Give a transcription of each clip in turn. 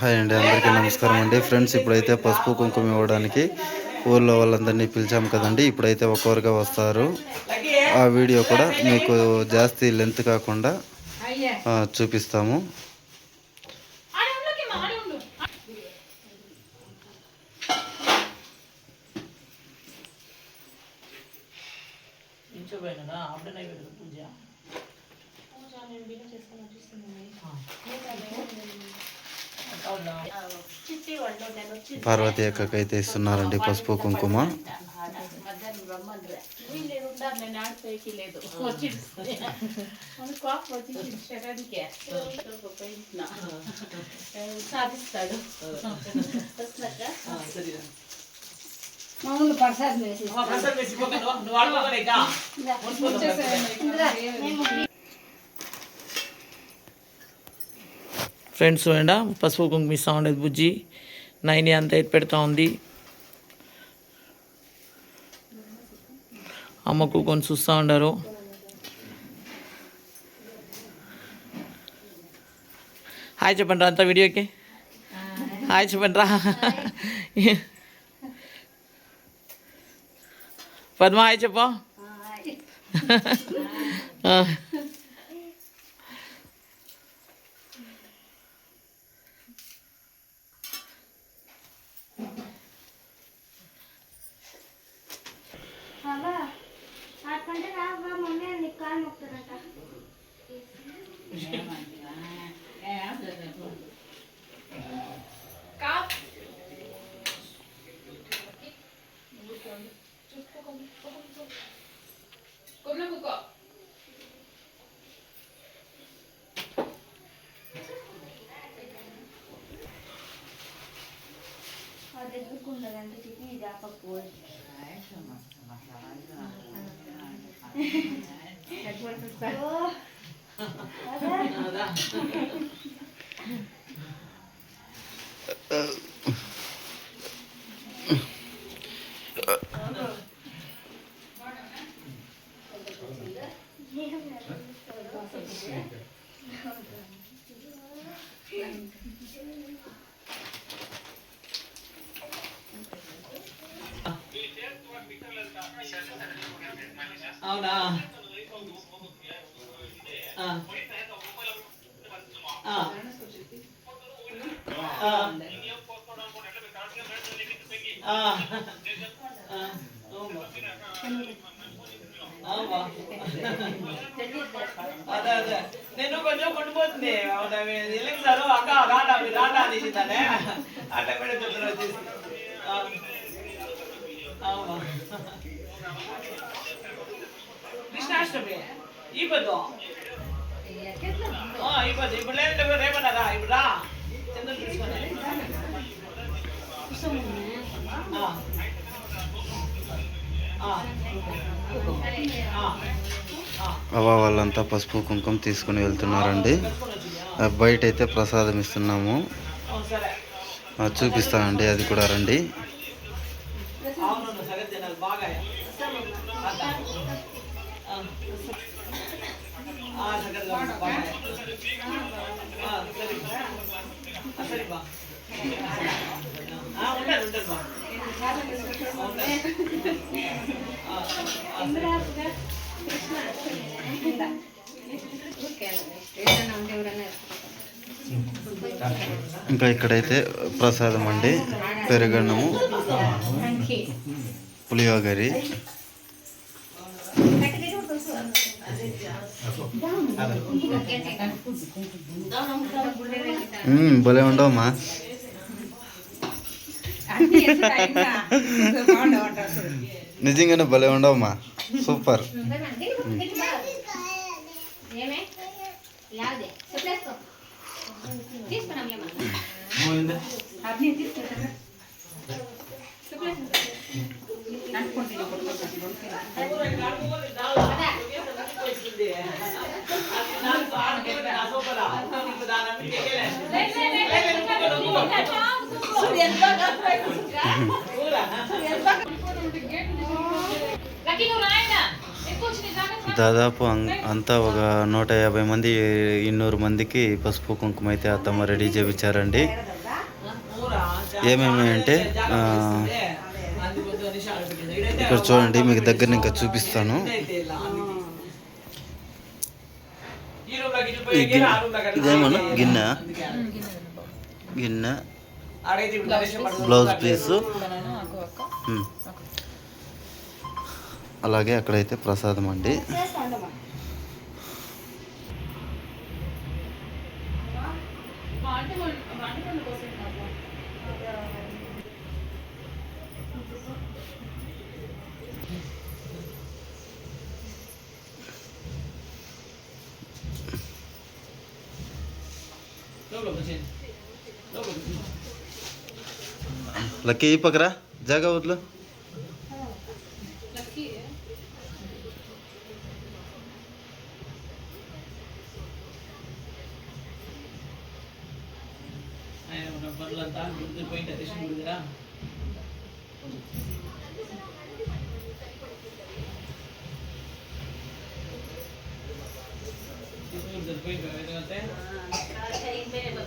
Hi అండి అందరికీ నమస్కారం అండి. ఫ్రెండ్స్ ఇప్పుడైతే పసుపు కుంకుమ ఇవ్వడానికి ఊళ్ళో వాళ్ళందరినీ పిలిచాము కదండి. ఇప్పుడైతే ఒక్కొక్కరుగా వస్తారు. ఆ వీడియో కూడా మీకు జాస్తి లెంత్ కాకుండా చూపిస్తాము. పూజ పార్వతి అక్కకైతే ఇస్తున్నారండి పసుపు కుంకుమ. మామూలు ప్రసాద్ వేసి ప్రసాద్ వేసి నువ్వు ఫ్రెండ్స్ ఎండ పసుపు కుంకుమ ఇస్తా ఉండేది బుజ్జి. నైని అంతా ఎత్తి పెడతా ఉంది. అమ్మకు కొన్ని చూస్తూ ఉండారు. హాయ్ చెప్పండి రా అంతా వీడియోకి. హాయ్ చెప్పండి రా. పద్మ హాయ్ చెప్పు. ఆ. బాబా అక్కడ రాబా మమ్మీ నీ కాలు మొక్కుతారంట అది ఎదుర్కొండదంటే తిప్పి ఇది ఆపకపోదు అవునా ఆ. ఆ. ఆ. ఆ. ఆ. అవునా? అదే అదే. నేను కొంచెం కొండిపోతుంది వెళ్ళింది సార్ అక్క రాడా మీరు రాడా అనేసిందానే అట్లా కూడా చెప్తారు వచ్చేసి అవునా. కృష్ణాష్టమి ఈ పొద్దు ఆ, ఈ పొద్దు ఇప్పుడు లేదు రేపన్నారా ఇప్పుడు రా. చంద్రుడు. అవ్వ వాళ్ళంతా పసుపు కుంకుమ తీసుకుని వెళ్తున్నారండి. బయట అయితే ప్రసాదం ఇస్తున్నాము. చూపిస్తానండి. అది కూడా రండి. ఇంకా ఇక్కడైతే ప్రసాదం అండి పెరుగన్నము పులియోగరి మ్మ్, భలే ఉండవమ్మా నిజంగానే భలే ఉండవమ్మా సూపర్ ఏమే దాదాపు అంతా ఒక నూట యాభై మంది ఇన్నూరు మందికి పసుపు కుంకుమ అయితే అత్తమ్మ రెడీ చేయించారండి ఏమేమి అంటే ఇక్కడ చూడండి మీకు దగ్గర ఇంకా చూపిస్తాను ఈ గిన్నె. ఇదేమన్నా? గిన్నె. గిన్నె. Blouse piece. అలాగే అక్కడైతే ప్రసాదం అండి. లక్కీ ఈ పక్కరా జాగా వద్దులు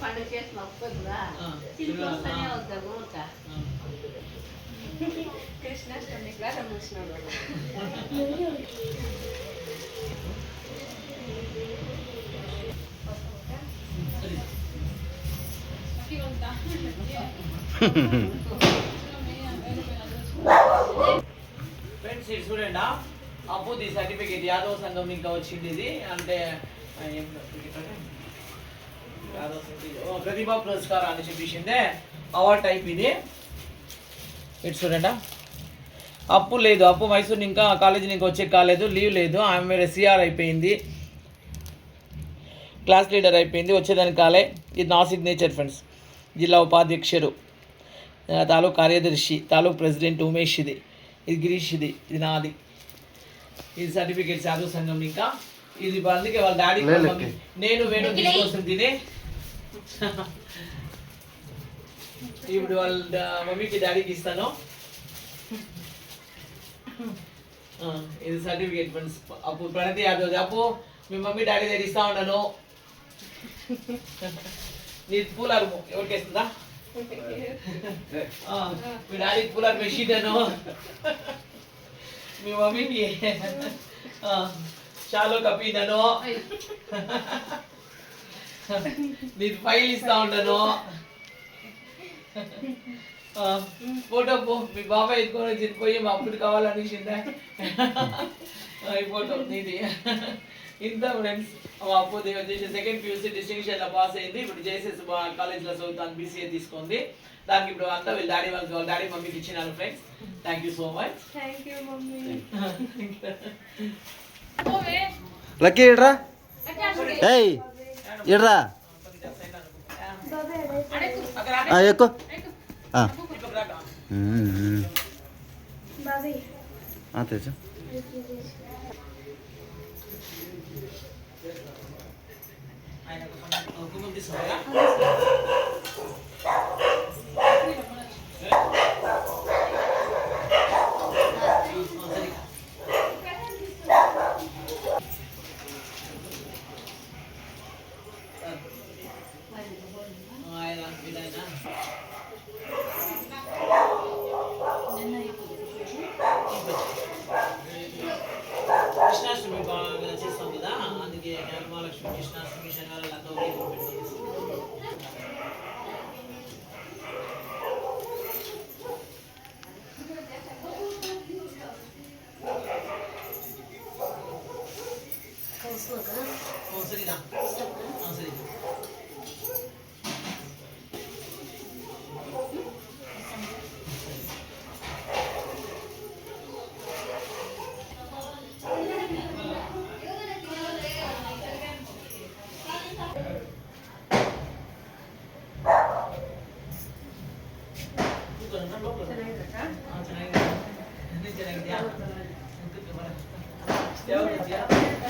పండుగ చేసిన ఒప్పుకోదురా ఆ, తీసుకొస్తూనే వద్దా ఊరక. కృష్ణాష్టమి ఫ్రెండ్స్ ఇది చూడండి అప్పుది సర్టిఫికేట్ యాదవ సంఘం ఇంకా వచ్చింది ఇది. అంటే ఆ, ఏం certificate అంటే? యాదవ సంఘం ఓ, ప్రతిభా పురస్కారం అని చెప్పేసిందే అవార్డ్ టైప్ ఇది. ఇటు చూడండి. అప్పు లేదు. అప్పు మైసూర్ ఇంకా కాలేజీ ఇంకా వచ్చే కాలేదు. లీవ్ లేదు. ఆమె మీద సిఆర్ అయిపోయింది. క్లాస్ లీడర్ అయిపోయింది. వచ్చేదానికి కాలే. ఇది నా సిగ్నేచర్ ఫ్రెండ్స్ జిల్లా ఉపాధ్యక్షుడు. తాలూకు కార్యదర్శి తాలూకు ప్రెసిడెంట్ ఉమేష్ ఇది. ఇది గిరీష్ ఇది. ఇది నాది. ఇది సర్టిఫికేట్ చదువు సంఘం ఇంకా. ఇది అందుకే వాళ్ళ డాడీ. నేను వేణు తీసుకొస్తుంది తిని ఇప్పుడు వాళ్ళ మమ్మీకి డాడీకి ఇస్తాను. ఇది సర్టిఫికేట్ ఫ్రెండ్స్ అప్పు ప్రణతి యాదవ్ అప్పు. మీ మమ్మీ డాడీ దగ్గర ఇస్తా ఉన్నాను నీ పూలారు ఎవరికి ఇస్తుందా? మీ డాడీ పూలారు మెషిన్ మీ మమ్మీకి. ఆ, షాలో కప్పినాను నీకు ఫైల్ ఇస్తా ఉంటాను ఫోటో పో మీ బాబాయ్ ఎత్తుకొని వచ్చి పోయి మా అప్పుడు కావాలనిసిందా ఈ ఫోటో నీది. ఇంత ఫ్రెండ్స్ మా అప్పు వచ్చేసి సెకండ్ పియూసీ డిస్టింక్షన్లో పాస్ అయింది. ఇప్పుడు జేసెస్ కాలేజ్లో చదువుతాను బీసీఏ తీసుకుంది. దానికి ఇప్పుడు అంతా వీళ్ళ డాడీ వాళ్ళకి వాళ్ళ డాడీ మమ్మీకి ఇచ్చినాను friends thank you so much thank you mummy. Lucky ఏయ్. ఇడ్రా ఆ, ఎక్కు ఆ. ఉమ్, ఉమ్. బాబాయ్ ఆ, తెచ్చు కుటుంబం తీసుకురా ఆయన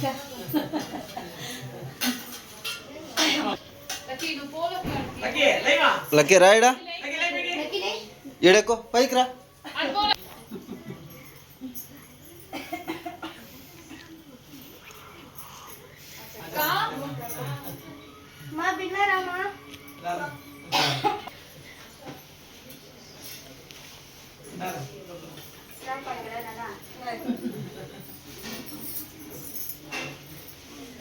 Gracias. లక్కీ లేవా లక్కీ రాయడా ఏడెక్కో పైకి రా. మా బిన్నారమ్మా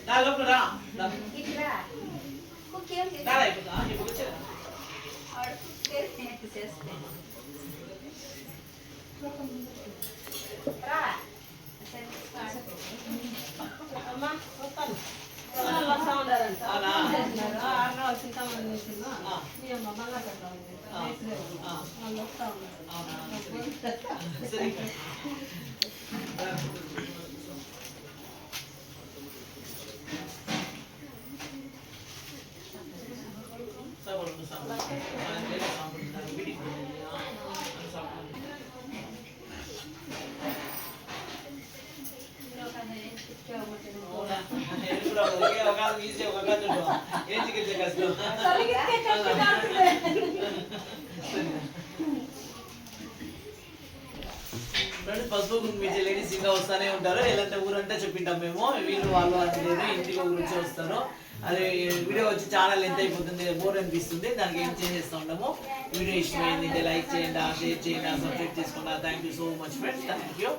దా లోపల రా దా ఇట్లా కుకేం దా ఇప్పుడు ఇప్పుడు వచ్చేదా రా అవునా ఆ. అవునా సరే. సాబడు సాబడు ఆ సాబడు బిడి ఆ సాబడు అవునా ఇప్పుడు ఒకే ఒక ఈజీ ఒక కాదు ఏం చికిత్స కష్టం ఫ్రెండ్స్ పసుపు కుంకుమ లేడీస్ ఇంకా వస్తానే ఉంటారు ఎలాంటి ఊరంటే చెప్పింటాం మేము వీళ్ళు వాళ్ళు అంటే లేదు ఇంటికి గురించి వస్తారు అదే వీడియో వచ్చి చాలా లెంత్ అయిపోతుంది బోర్ అనిపిస్తుంది దానికి ఏం చేసేస్తా ఉంటాము వీడియో ఇష్టమైంది లైక్ చేయండి షేర్ చేయండి సబ్స్క్రైబ్ చేసుకున్నా thank you so much friends thank you